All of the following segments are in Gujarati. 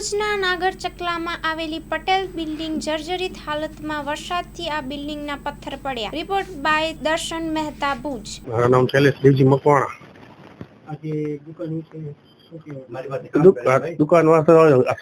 ભુજના નાગર ચકલામાં આવેલી પટેલ બિલ્ડિંગ જર્જરિત હાલતમાં વરસાદથી આ બિલ્ડિંગના પથ્થર પડ્યા. રિપોર્ટ બાય દર્શન મહેતા ભુજ. મારું નામ શૈલેષ દેવજી મકવાણા. આજે દુકાન વિશે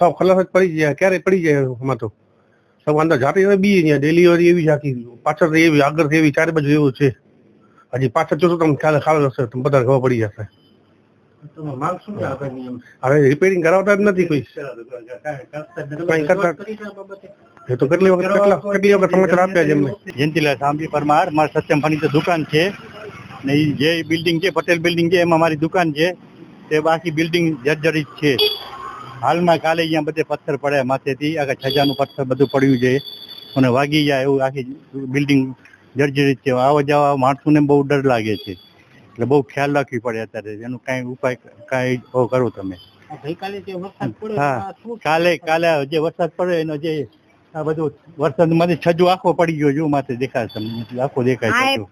સાવ ખલાસ જ પડી જાય ક્યારે પડી જાય આમાં તો. સૌ અંદર જાતી બી અહીંયા ડિલિવરી એવી આખી પાછળ એવી આગળ એવી ચારે બાજુ એવું છે. હજી પાછળ જોશો તમને ખ્યાલ ખ્યાલ હશે તમને બધા ખબર પડી જશે. હવે રિપેરિંગ કરાવતા જ નથી કોઈ. તમે કરતા- રજૂઆત કરી છે આ બાબતે? એ તો કેટલી વખત કેટલા કેટલી વખત સમાચાર આપ્યા છે એમને? જયંતિલાલ સાંભી પરમાર મારા સત્યમ ફર્નિચર દુકાન છે. ને જે બિલ્ડિંગ છે પટેલ બિલ્ડિંગ છે એમાં મારી દુકાન છે. તે બાકી બિલ્ડિંગ જર્જરિત છે. હાલમાં કાલે અહીંયા બધે પથ્થર પડ્યા માથેથી. આખા છજાનું પથ્થર બધું પડ્યું છે. અને વાગી જાય એવું આખી બિલ્ડિંગ જર્જરિત છે. આવા જવા માણસોને બહુ ડર લાગે છે. એટલે બહુ ખ્યાલ રાખવી પડે અત્યારે. એનું કાંઈ ઉપાય કાંઈ કરો તમે. ગઈકાલે જે વરસાદ પડ્યો કાલે કાલે જે વરસાદ પડે એનો જે આ બધું વરસાદમાંથી છજુ આખો પડી ગયો જો માથે દેખાય તમને આખો દેખાય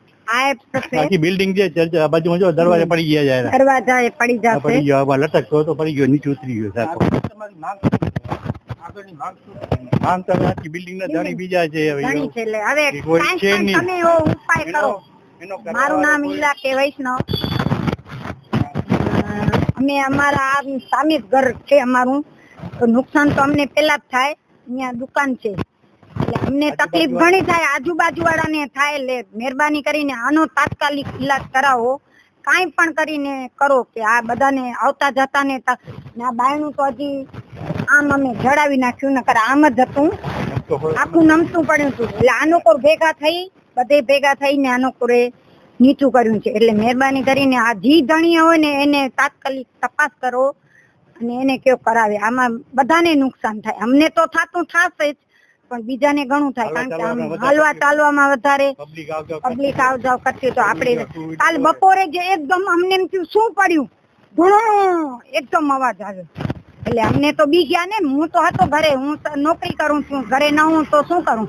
બાકી બિલ્ડિંગ જે આ બાજુમાં જો દરવાજા પડી ગયા જાય દરવાજા એ પડી જાય પડી ગયો આમાં લટકતો તો પડી ગયો નીચે ઉતરી ગયો માંગ શું છે? આગળની માંગ શું છે? આમ તમે આખી બિલ્ડિંગ ના ધણી બીજા છે હવે. છે એટલે. હવે કોઈ છે નહીં. મારું નામ ઈલા કે વૈષ્ણવ. અમે અમારા આ સામે ઘર છે અમારું. તો નુકસાન તો અમને પેલા જ થાય. અહીંયા દુકાન છે. એટલે અમને તકલીફ ઘણી થાય. આજુબાજુ વાળાને થાય એટલે મહેરબાની કરીને આનો તાત્કાલિક ઈલાજ કરાવો. કાંઈ પણ કરીને કરો કે આ બધાને આવતા જતા ને તા- આ બાયણું તો હજી આમ અમે જડાવી નાખ્યું નકર આમ જ હતું. આખું નમતું પડ્યું હતું. એટલે આનો કોર ભેગા થઈ બધે ભેગા થઈને આનો કોરે નીચું કર્યું છે. એટલે મહેરબાની કરીને આ જી ધણીયા હોય ને એને તાત્કાલિક તપાસ કરો અને એને કયો કરાવે. આમાં બધાને નુકસાન થાય. અમને તો થતું થશે જ પણ બીજાને ઘણું થાય. કારણ કે હાલવા ચાલવામાં વધારે પબ્લિક આવ જાવ કરતી તો આપણે કાલ બપોરે જે એકદમ અમને એમ થયું શું પડ્યું? ઘણો એકદમ અવાજ આવ્યો. એટલે અમને તો બી ગયા ને. હું તો હતો ઘરે. હું નોકરી કરું છું. ઘરે ન હું તો શું કરું?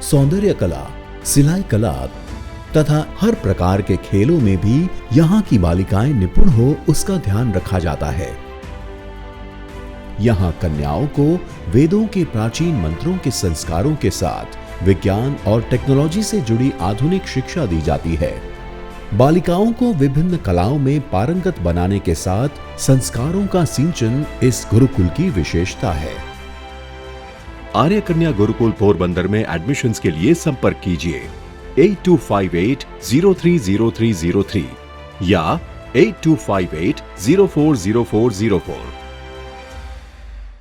सौंदर्य कला, सिलाई कला तथा हर प्रकार के खेलों में भी यहाँ की बालिकाएँ निपुण हो उसका ध्यान रखा जाता है। यहाँ कन्याओं को वेदों के प्राचीन मंत्रों के संस्कारों के साथ विज्ञान और टेक्नोलॉजी से जुड़ी आधुनिक शिक्षा दी जाती है। बालिकाओं को विभिन्न कलाओं में पारंगत बनाने के साथ संस्कारों का सिंचन इस गुरुकुल की विशेषता है। आर्य कन्या गुरुकुल पोरबंदर में एडमिशन के लिए संपर्क कीजिए। Eight two five eight zero three zero three zero three या eight two five eight zero four zero four zero four